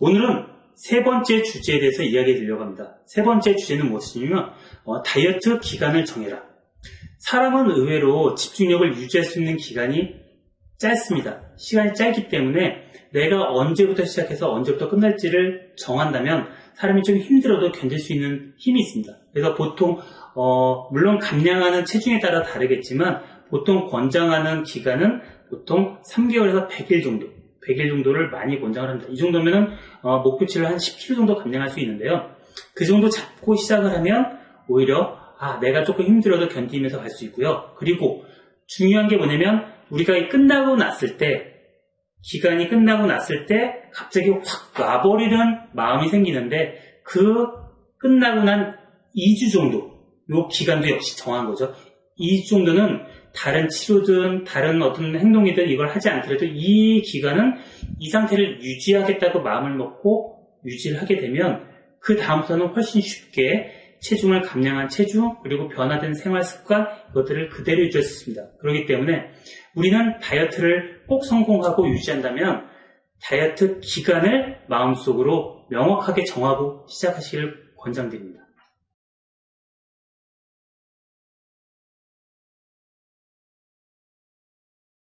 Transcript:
오늘은 세 번째 주제에 대해서 이야기 드리려고 합니다. 세 번째 주제는 무엇이냐면 어, 다이어트 기간을 정해라. 사람은 의외로 집중력을 유지할 수 있는 기간이 짧습니다. 시간이 짧기 때문에 내가 언제부터 시작해서 언제부터 끝날지를 정한다면 사람이 좀 힘들어도 견딜 수 있는 힘이 있습니다. 그래서 보통 어, 물론 감량하는 체중에 따라 다르겠지만 보통 권장하는 기간은 보통 3개월에서 100일 정도 100일 정도를 많이 권장을 합니다. 이 정도면은 어, 목표치를 한 10kg 정도 감량할 수 있는데요. 그 정도 잡고 시작을 하면 오히려 아 내가 조금 힘들어도 견디면서 갈 수 있고요. 그리고 중요한 게 뭐냐면 우리가 끝나고 났을 때 기간이 끝나고 났을 때 갑자기 확 와버리는 마음이 생기는데 그 끝나고 난 2주 정도 요 기간도 역시 정한 거죠. 2주 정도는 다른 치료든 다른 어떤 행동이든 이걸 하지 않더라도 이 기간은 이 상태를 유지하겠다고 마음을 먹고 유지를 하게 되면 그 다음부터는 훨씬 쉽게 체중을 감량한 체중 그리고 변화된 생활 습관 이것들을 그대로 유지할 수 있습니다. 그렇기 때문에 우리는 다이어트를 꼭 성공하고 유지한다면 다이어트 기간을 마음속으로 명확하게 정하고 시작하시길 권장드립니다.